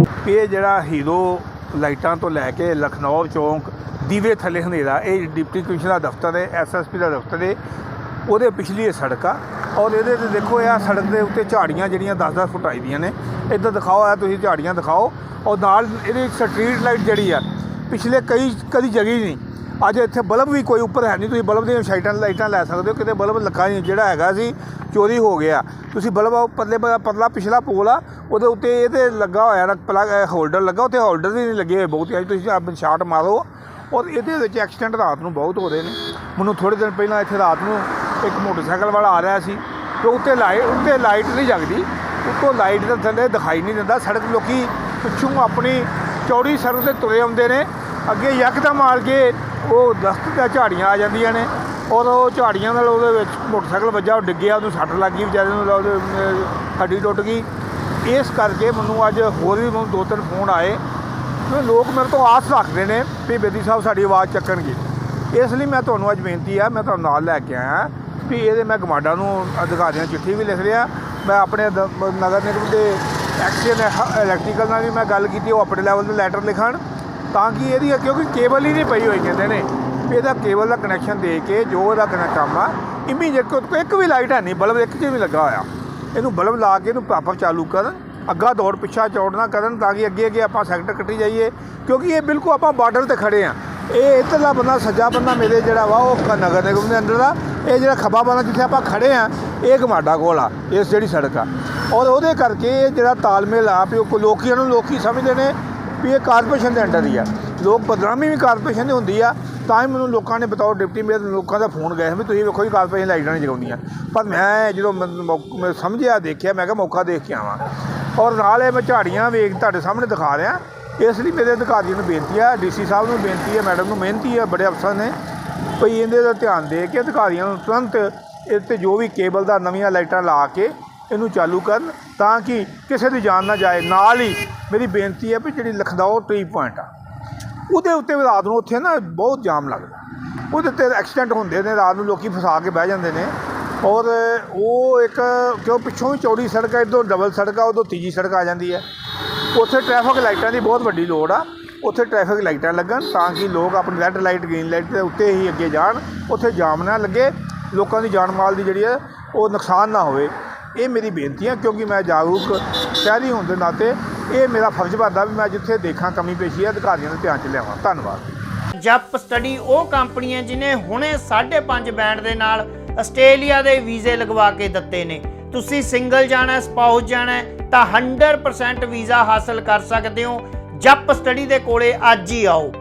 ਇਹ ਜਿਹੜਾ ਹੀਰੋ ਲਾਈਟਾਂ ਤੋਂ ਲੈ ਕੇ ਲਖਨੌਰ ਚੌਂਕ, ਦੀਵੇ ਥੱਲੇ ਹਨੇਰਾ, ਇਹ ਡਿਪਟੀ ਕਮਿਸ਼ਨਰ ਦਾ ਦਫ਼ਤਰ ਹੈ ਐਸਐਸਪੀ ਦਾ ਦਫ਼ਤਰ ਹੈ। ਉਹਦੇ ਪਿਛਲੀ ਇਹ ਸੜਕ ਆ ਔਰ ਇਹਦੇ ਤੇ ਦੇਖੋ, ਇਹ ਆ ਸੜਕ ਦੇ ਉੱਤੇ ਝਾੜੀਆਂ ਜਿਹੜੀਆਂ 10-10 ਫੁੱਟ ਆਈ ਦੀਆਂ ਨੇ। ਇੱਧਰ ਦਿਖਾਓ ਆ ਤੁਸੀਂ ਝਾੜੀਆਂ ਦਿਖਾਓ। ਔਰ ਨਾਲ ਇਹਦੀ ਸਟਰੀਟ ਲਾਈਟ ਜਿਹੜੀ ਆ, ਪਿਛਲੇ ਕਈ, ਕਦੀ ਜਗੀ ਨਹੀਂ। ਅੱਜ ਇੱਥੇ ਬਲਬ ਵੀ ਕੋਈ ਉੱਪਰ ਹੈ ਨਹੀਂ, ਤੁਸੀਂ ਬਲਬ ਦੀਆਂ ਸਾਈਟਾਂ, ਲਾਈਟਾਂ ਲੈ ਸਕਦੇ ਹੋ। ਕਿਤੇ ਬਲਬ ਲੱਗਾ ਨਹੀਂ ਜਿਹੜਾ ਹੈਗਾ ਸੀ, ਚੋਰੀ ਹੋ ਗਿਆ। ਤੁਸੀਂ ਬਲਬ ਉਹ ਪਰਲੇ ਪ- ਪਰਲਾ ਪਿਛਲਾ ਪੋਲ ਆ, ਉਹਦੇ ਉੱਤੇ ਇਹਦੇ ਲੱਗਾ ਹੋਇਆ ਨਾ ਪਲੱਗ ਹੋਲਡਰ ਲੱਗਾ, ਉੱਥੇ ਹੋਲਡਰ ਵੀ ਨਹੀਂ ਲੱਗੇ ਹੋਏ ਬਹੁਤ। ਅੱਜ ਤੁਸੀਂ ਆਪ ਸ਼ਾਟ ਮਾਰੋ। ਔਰ ਇਹਦੇ ਵਿੱਚ ਐਕਸੀਡੈਂਟ ਰਾਤ ਨੂੰ ਬਹੁਤ ਹੋ ਰਹੇ ਨੇ। ਮੈਨੂੰ ਥੋੜੇ ਦਿਨ ਪਹਿਲਾਂ ਇੱਥੇ ਰਾਤ ਨੂੰ ਇੱਕ ਮੋਟਰਸਾਈਕਲ ਵਾਲਾ ਆ ਰਿਹਾ ਸੀ, ਤੇ ਉੱਤੇ ਲਾਈਟ ਉੱਤੇ ਲਾਈਟ ਨਹੀਂ ਜਗਦੀ। ਉੱਤੋਂ ਲਾਈਟ ਦੇ ਥੱਲੇ ਦਿਖਾਈ ਨਹੀਂ ਦਿੰਦਾ। ਸੜਕ ਲੋਕੀ ਪਿੱਛੋਂ ਆਪਣੀ ਚੌੜੀ ਸੜਕ ਤੇ ਤੁਰੇ ਆਉਂਦੇ ਨੇ। ਅੱਗੇ ਯਕਦਮ ਮਾਰ ਕੇ ਉਹ ਦਸਤ ਤੇ ਝਾੜੀਆਂ ਆ ਜਾਂਦੀਆਂ ਨੇ, ਔਰ ਉਹ ਝਾੜੀਆਂ ਨਾਲ ਉਹਦੇ ਵਿੱਚ ਮੋਟਰਸਾਈਕਲ ਵੱਜਾ, ਉਹ ਡਿੱਗਿਆ, ਉਹਨੂੰ ਸੱਟ ਲੱਗ ਗਈ, ਵਿਚਾਰੇ ਨੂੰ ਉਹਦੇ ਹੱਡੀ ਟੁੱਟ ਗਈ। ਇਸ ਕਰਕੇ ਮੈਨੂੰ ਅੱਜ ਹੋਰ ਵੀ ਮੈਨੂੰ ਦੋ ਤਿੰਨ ਫੋਨ ਆਏ। ਕਿ ਲੋਕ ਮੇਰੇ ਤੋਂ ਆਸ ਰੱਖਦੇ ਨੇ ਵੀ ਬੇਦੀ ਸਾਹਿਬ ਸਾਡੀ ਆਵਾਜ਼ ਚੱਕਣਗੇ। ਇਸ ਲਈ ਮੈਂ ਤੁਹਾਨੂੰ ਅੱਜ ਬੇਨਤੀ ਆ, ਮੈਂ ਤੁਹਾਨੂੰ ਨਾਲ ਲੈ ਕੇ ਆਇਆ ਵੀ ਇਹਦੇ ਮੈਂ ਗਮਾਡਾ ਨੂੰ ਅਧਿਕਾਰੀਆਂ ਨੂੰ ਚਿੱਠੀ ਵੀ ਲਿਖ ਰਿਹਾ ਮੈਂ ਆਪਣੇ ਨਗਰ ਨਿਗਮ ਦੇ ਐਕਸ਼ਨ ਇਲੈਕਟ੍ਰੀਕਲ ਨਾਲ ਵੀ ਮੈਂ ਗੱਲ ਕੀਤੀ, ਉਹ ਆਪਣੇ ਲੈਵਲ ਤੇ ਲੈਟਰ ਲਿਖਣ। ਤਾਂ ਕਿ ਇਹਦੀ ਕਿਉਂਕਿ ਕੇਬਲ ਹੀ ਨਹੀਂ ਪਈ ਹੋਈ ਕਹਿੰਦੇ ਨੇ। ਵੀ ਇਹਦਾ ਕੇਬਲ ਦਾ ਕਨੈਕਸ਼ਨ ਦੇ ਕੇ ਜੋ ਇਹਦਾ ਕਨੈਕਟ ਕੰਮ ਆ ਇਮੀਡੀਏਟ ਕੋਈ ਇੱਕ ਵੀ ਲਾਈਟ ਹੈ ਨਹੀਂ, ਬਲਬ ਇੱਕ 'ਚ ਵੀ ਲੱਗਾ ਹੋਇਆ। ਇਹਨੂੰ ਬਲਬ ਲਾ ਕੇ ਇਹਨੂੰ ਪ੍ਰੋਪਰ ਚਾਲੂ ਕਰਨ, ਅੱਗਾ ਦੌੜ ਪਿੱਛਾ ਚੌੜ ਨਾ ਕਰਨ ਤਾਂ ਕਿ ਅੱਗੇ ਅੱਗੇ ਆਪਾਂ ਸੈਕਟਰ ਕੱਟੀ ਜਾਈਏ। ਕਿਉਂਕਿ ਇਹ ਬਿਲਕੁਲ ਆਪਾਂ ਬਾਰਡਰ ਤੇ ਖੜੇ ਆ। ਇਹ ਇੱਧਰਲਾ ਬੰਦਾ, ਸੱਜਾ ਬੰਦਾ ਮੇਰੇ ਜਿਹੜਾ ਵਾ, ਉਹ ਨਗਰ ਨਿਗਮ ਦੇ ਅੰਦਰ ਆ। ਇਹ ਜਿਹੜਾ ਖੱਬਾ ਬੰਦਾ ਜਿੱਥੇ ਆਪਾਂ ਖੜੇ ਆ, ਇਹ ਗਮਾਡਾ ਕੋਲ ਆ, ਇਸ ਜਿਹੜੀ ਸੜਕ ਆ। ਔਰ ਉਹਦੇ ਕਰਕੇ ਇਹ ਜਿਹੜਾ ਤਾਲਮੇਲ ਆ ਪਿਓ ਉਹ ਲੋਕੀਆਂ ਨੂੰ ਲੋਕੀ ਸਮਝਦੇ ਨੇ ਵੀ ਇਹ ਕਾਰਪੋਰੇਸ਼ਨ ਦੇ ਅੰਡਰ ਹੀ ਆ। ਲੋਕ ਬਦਨਾਮੀ ਵੀ ਕਾਰਪੋਰੇਸ਼ਨ ਦੀ ਹੁੰਦੀ ਆ, ਤਾਂ ਹੀ ਮੈਨੂੰ ਲੋਕਾਂ ਨੇ ਬਤੌਰ ਡਿਪਟੀ ਮੇਅਰ ਲੋਕਾਂ ਦਾ ਫੋਨ ਗਏ ਵੀ ਤੁਸੀਂ ਵੇਖੋ ਜੀ ਕਾਰਪੋਰੇਸ਼ਨ ਲਾਈਟਾਂ ਨਹੀਂ ਜਗਾਉਂਦੀਆਂ। ਪਰ ਮੈਂ ਜਦੋਂ ਮੈਨੂੰ ਮੈਂ ਸਮਝਿਆ, ਦੇਖਿਆ, ਮੈਂ ਕਿਹਾ ਮੌਕਾ ਦੇਖ ਕੇ ਆਵਾਂ। ਔਰ ਨਾਲ ਇਹ ਮੈਂ ਝਾੜੀਆਂ ਵੇਖ ਤੁਹਾਡੇ ਸਾਹਮਣੇ ਦਿਖਾ ਰਿਹਾ। ਇਸ ਲਈ ਮੇਰੇ ਅਧਿਕਾਰੀਆਂ ਨੂੰ ਬੇਨਤੀ ਆ ਡੀਸੀ ਸਾਹਿਬ ਨੂੰ ਬੇਨਤੀ ਹੈ ਮੈਡਮ ਨੂੰ ਬੇਨਤੀ ਆ, ਬੜੇ ਅਫਸਰ ਨੇ। ਭਈ ਇਹਦੇ ਦਾ ਧਿਆਨ ਦੇ ਕੇ ਅਧਿਕਾਰੀਆਂ ਨੂੰ ਤੁਰੰਤ ਇਹ ਤੇ ਜੋ ਵੀ ਕੇਬਲ ਦਾ ਨਵੀਆਂ ਲਾਈਟਾਂ ਲਾ ਕੇ ਇਹਨੂੰ ਚਾਲੂ ਕਰਨ ਤਾਂ ਕਿ ਕਿਸੇ ਦੀ ਜਾਨ ਨਾ ਜਾਏ। ਨਾਲ ਹੀ ਮੇਰੀ ਬੇਨਤੀ ਹੈ ਵੀ ਜਿਹੜੀ ਲਖਨਊ ਟੀ ਪੁਆਇੰਟ ਆ, ਉਹਦੇ ਉੱਤੇ ਵੀ ਰਾਤ ਨੂੰ ਉੱਥੇ ਨਾ ਬਹੁਤ ਜਾਮ ਲੱਗਦਾ। ਉਹਦੇ ਤੇ ਐਕਸੀਡੈਂਟ ਹੁੰਦੇ ਨੇ, ਰਾਤ ਨੂੰ ਲੋਕੀ ਫਸਾ ਕੇ ਬਹਿ ਜਾਂਦੇ ਨੇ। ਔਰ ਉਹ ਇੱਕ ਕਿਉਂ ਪਿੱਛੋਂ ਵੀ ਚੌੜੀ ਸੜਕ ਹੈ ਇੱਧਰੋਂ ਡਬਲ ਸੜਕ ਆ ਉਦੋਂ ਤੀਜੀ ਸੜਕ ਆ ਜਾਂਦੀ ਹੈ। ਉੱਥੇ ਟ੍ਰੈਫਿਕ ਲਾਈਟਾਂ ਦੀ ਬਹੁਤ ਵੱਡੀ ਲੋੜ ਆ। ਉੱਥੇ ਟ੍ਰੈਫਿਕ ਲਾਈਟਾਂ ਲੱਗਣ ਤਾਂ ਕਿ ਲੋਕ ਆਪਣੀ ਰੈੱਡ ਲਾਈਟ ਗ੍ਰੀਨ ਲਾਈਟ ਦੇ ਉੱਤੇ ਹੀ ਅੱਗੇ ਜਾਣ। ਉੱਥੇ ਜਾਮ ਨਾ ਲੱਗੇ। ਲੋਕਾਂ ਦੀ ਜਾਨ ਮਾਲ ਦੀ ਜਿਹੜੀ ਹੈ, ਉਹ ਨੁਕਸਾਨ ਨਾ ਹੋਵੇ। ਇਹ ਮੇਰੀ ਬੇਨਤੀ ਹੈ ਕਿਉਂਕਿ ਮੈਂ ਜਾਗਰੂਕ ਸ਼ਹਿਰੀ ਹੋਣ ਦੇ ਨਾਤੇ ਇਹ ਮੇਰਾ ਫਰਜ਼ ਬਣਦਾ ਵੀ ਮੈਂ ਜਿੱਥੇ ਦੇਖਾਂ ਕਮੀ ਪੇਸ਼ੀ ਹੈ, ਅਧਿਕਾਰੀਆਂ ਦੇ ਧਿਆਨ ਚ ਲਿਆਵਾਂ। ਧੰਨਵਾਦ। ਜਪ ਸਟੱਡੀ ਉਹ ਕੰਪਨੀ ਹੈ ਜਿਨੇ ਹੁਣੇ 5.5 ਬੈਂਡ ਦੇ ਨਾਲ ਆਸਟ੍ਰੇਲੀਆ ਦੇ ਵੀਜ਼ੇ ਲਗਵਾ ਕੇ ਦਿੱਤੇ ਨੇ। ਤੁਸੀਂ ਸਿੰਗਲ ਜਾਣਾ, ਸਪਾਊਸ ਜਾਣਾ, ਤਾਂ 100% ਵੀਜ਼ਾ ਹਾਸਲ ਕਰ ਸਕਦੇ ਹੋ। ਜਪ ਸਟੱਡੀ ਦੇ ਕੋਲੇ ਅੱਜ ਹੀ ਆਓ।